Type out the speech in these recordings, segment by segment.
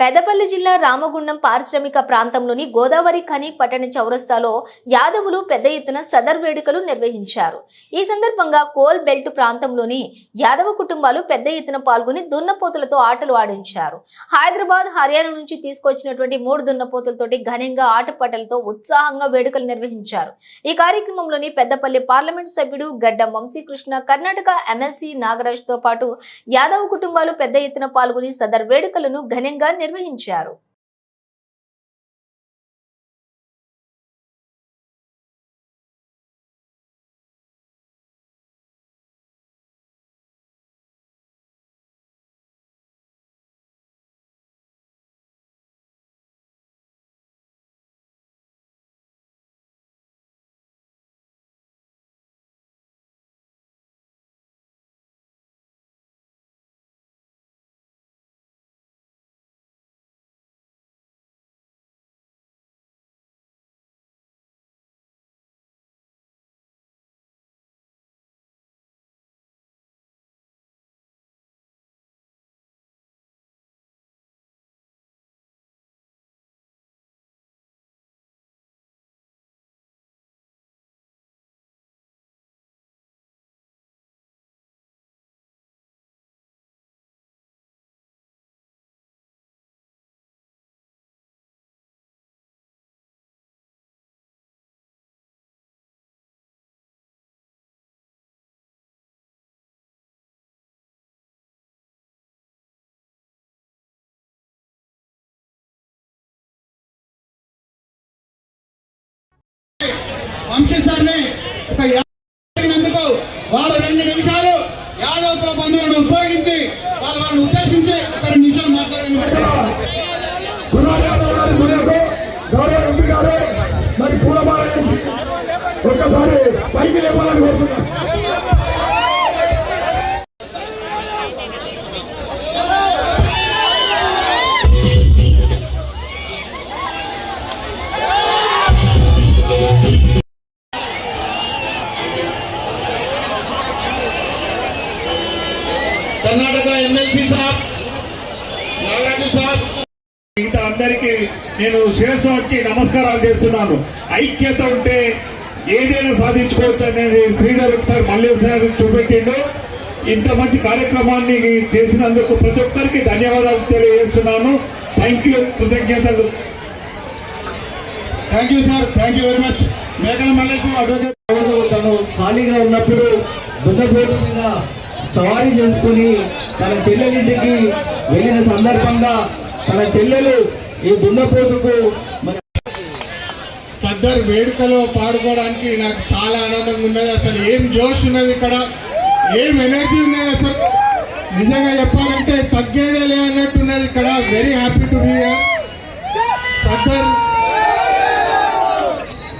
పెద్దపల్లి జిల్లా రామగుండం పారిశ్రామిక ప్రాంతంలోని గోదావరి ఖని పట్టణ చౌరస్తాలో యాదవులు పెద్ద ఎత్తున సదర్ వేడుకలు నిర్వహించారు. ఈ సందర్భంగా కోల్ బెల్ట్ ప్రాంతంలోని యాదవ కుటుంబాలు పెద్ద ఎత్తున పాల్గొని దున్నపోతులతో ఆటలు ఆడించారు. హైదరాబాద్ హర్యానా నుంచి తీసుకొచ్చినటువంటి మూడు దున్నపోతులతోటి ఘనంగా ఆటపాటలతో ఉత్సాహంగా వేడుకలు నిర్వహించారు. ఈ కార్యక్రమంలోని పెద్దపల్లి పార్లమెంట్ సభ్యుడు గడ్డం వంశీకృష్ణ కర్ణాటక ఎమ్మెల్సీ నాగరాజ్తో పాటు యాదవ కుటుంబాలు పెద్ద ఎత్తున పాల్గొని సదర్ వేడుకలను ఘనంగా నిర్వహించారు. వంశీసాన్ని ఒక యాదగినందుకు వాళ్ళు రెండు నిమిషాలు యాదవ్ బంధువులను ఉపయోగించి వాళ్ళు వాళ్ళని ఉద్దేశించి ఒక రెండు నిమిషాలు మాట్లాడారు ఒక్కసారి పైకి లేపాలని కోరుతున్నాను కర్ణాటక ఎమ్మెల్సీ సాబ్ నాగరాజు సాబ్. మిగతా అందరికీ నేను శిరస్సు వచ్చి నమస్కారాలు చేస్తున్నాను. ఐక్యత ఉంటే ఏదైనా సాధించుకోవచ్చు అనేది శ్రీధర్ ఒకసారి మళ్ళీ ఒకసారి చూపెట్టిండు. ఇంత మంచి కార్యక్రమాన్ని చేసినందుకు ప్రతి ఒక్కరికి ధన్యవాదాలు తెలియజేస్తున్నాను. థ్యాంక్ యూ కృతజ్ఞతలు. Thank you sir thank you very much Mekala Malleswaram advocate తను ఖాళీగా ఉన్నప్పుడు దున్నపోతు మీద సవారీ చేసుకుని తన చెల్లెలింటికి వెళ్ళిన సందర్భంగా తన చెల్లెలు ఈ దున్నపోతుకు మన సద్దర్ వేడుకలో పాడుకోవడానికి నాకు చాలా ఆనందంగా ఉన్నది. అసలు ఏం జోష్ ఉన్నది ఇక్కడ? ఏం ఎనర్జీ ఉన్నది అసలు? నిజంగా చెప్పాలంటే తగ్గేదే లే అన్నట్టున్నది ఇక్కడ. Very happy to be Sadar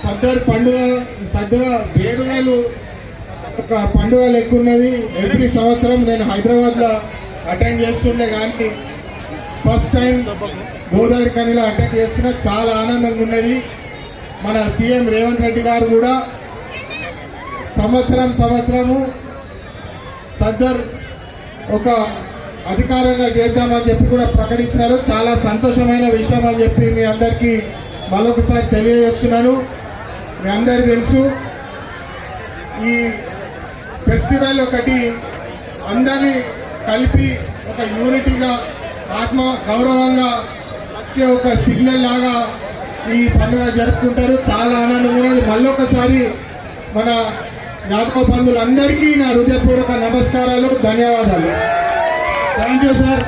Sadar పండుగ సద్దర్ వేడుకలు ఒక పండుగ లెక్కున్నది ఎవ్రీ సంవత్సరం నేను హైదరాబాద్లో అటెండ్ చేస్తుండే కానీ ఫస్ట్ టైం గోదావరి కనిలో అటెండ్ చేస్తున్నా. చాలా ఆనందంగా ఉన్నది. మన సీఎం రేవంత్ రెడ్డి గారు కూడా సంవత్సరం సంవత్సరము సద్దర్ ఒక అధికారంగా చేద్దామని చెప్పి కూడా ప్రకటించినారు. చాలా సంతోషమైన విషయం అని చెప్పి మీ అందరికీ మరొకసారి తెలియజేస్తున్నాను. మీ అందరికీ తెలుసు. ఈ ఫెస్టివల్ ఒకటి. అందరినీ కలిపి ఒక యూనిటీగా ఆత్మ గౌరవంగా వచ్చే ఒక సిగ్నల్ లాగా ఈ పండుగ జరుపుకుంటారు. చాలా ఆనందంగా ఉన్నది. మళ్ళొకసారి మన యాదవ బంధువులందరికీ నా హృదయపూర్వక నమస్కారాలు ధన్యవాదాలు. Thank you sir.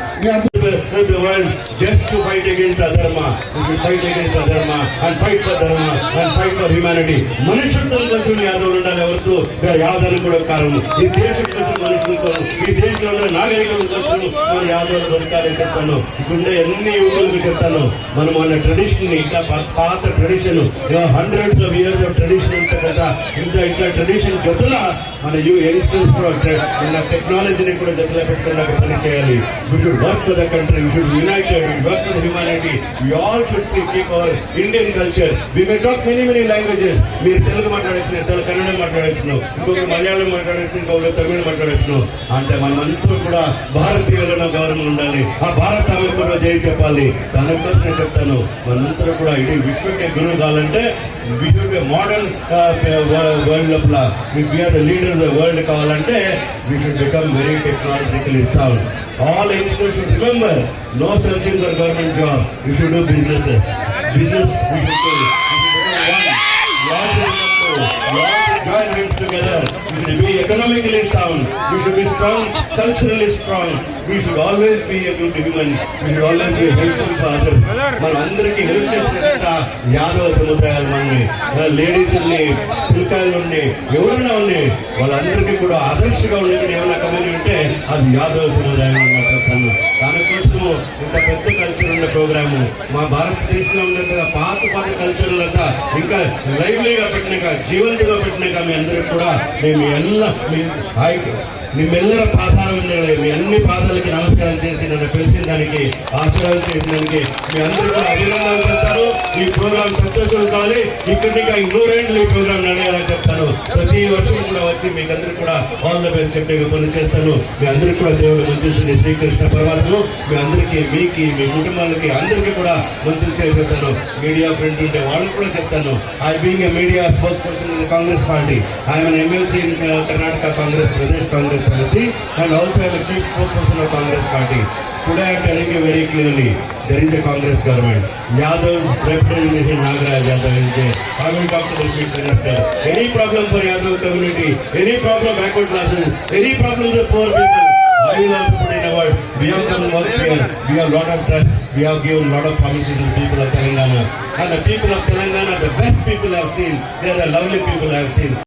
Of the world just to fight against the dharma. We should fight against the dharma and fight for dharma and fight for humanity. మనుషులతో కోసం యాదవులు ఉండాలి ఎవరితో? యాదవులు కూడా కారణం. ఈ దేశం కోసం మనుషులతో ఈ దేశంలో ఉన్న నాగరికుల కోసం మన యాదవులు దొరకాలని చెప్తాను ఇప్పుడుండే ఎన్ని యువకులకు చెప్తాను. మనం మన ట్రెడిషన్ ఇంకా పాత tradition hundreds of years of tradition ఉంటుంది కదా. ఇంకా ఇట్లా ట్రెడిషన్ జతుల మన యూ యంగ్స్టర్స్ కూడా టెక్నాలజీని కూడా జతుల పెట్టుకున్నాక పని చేయాలి. We should work for the country. We should unite here. We work for humanity. We all should see, keep our Indian culture. We may talk many, many languages. మీరు తెలుగు మాట్లాడచ్చు తెలుగు కన్నడ మాట్లాడచ్చు ఇంకొక మలయాళం మాట్లాడచ్చు ఇంకొక తమిళ మాట్లాడచ్చు అంటే మనమంతా కూడా భారతీయులను గౌరవం ఉండాలి ఆ భారత అమెరికలో జై చెప్పాలి దానికోసం నేను చెప్తాను మనందరూ కూడా ఇటు విశ్వకే గురువు కావాలంటే విశ్వకే మోడర్న్ వరల్డ్ లోపల we are the leader the world కావాలంటే we should become very technologically sound All youngsters should remember no searching for government job you should do businesses business we should do join hands together. We should be economically sound. We should be strong, culturally strong. We should always be a good human. We should always be helpful for others. మన అందరికీ help చేసినట్ట Yadava సముదాయాల మంది ladies ఉన్నాయి పిల్లకాయలు ఉండి ఎవరైనా ఉండి వాళ్ళందరికీ కూడా ఆదర్శగా ఉండేది ఏమైనా కమ్యూనిటీ ఉంటే అది యాదవ సముదాయం అన్నమాట మన ఇంత పెద్ద కల్చర్ ఉన్న ప్రోగ్రాము మా భారతదేశంలో ఉన్న పాత పాత కల్చర్లంతా ఇంకా లైవ్లీగా పెట్టినాక జీవంతిగా పెట్టినాక మీ అందరికి కూడా మేము ఎల్ల మేమెల్లర పాదాలు ఉన్నాయి మీ అన్ని పాదాలకి నమస్కారం చేసి నన్ను పిలిచిన దానికి ఆశీర్వాదం చేసిన దానికి మీ అందరూ కూడా అభినందనలు చెప్తారు ఈ ప్రోగ్రామ్ సక్సెస్ఫుల్ కావాలి. ఇక్కడికి నూరేళ్ళు ఈ ప్రోగ్రామ్ నడవాలని చెప్తాను. ప్రతి వర్షం కూడా వచ్చి మీకు అందరికీ కూడా ఆల్ ద బెస్ట్ చెప్పే పని చేస్తాను మీ అందరికీ కూడా దేవుడు మంచి శ్రీకృష్ణ పరమాత్మ మీ అందరికీ మీకు మీ కుటుంబాలకి అందరికీ కూడా మంచి చేస్తాను మీడియా ఫ్రెండ్ ఉంటే వాళ్ళకి కూడా చెప్తాను I being a media sports person in Congress party I'm MLC in Karnataka Congress Pradesh Congress party and also I'm chief sports person of Congress party Today I am telling you very clearly, there is a Congress government. Yadav's representation Nagaraj Yadav is there. I will talk to the chief minister. Any problem for Yadav community, any problem backward classes, any problem with poor people, I will put in. We have come work here. We have lot of trust. We have given lot of promises to the people of Telangana. And the people of Telangana, are the best people I have seen. They are the lovely people I have seen.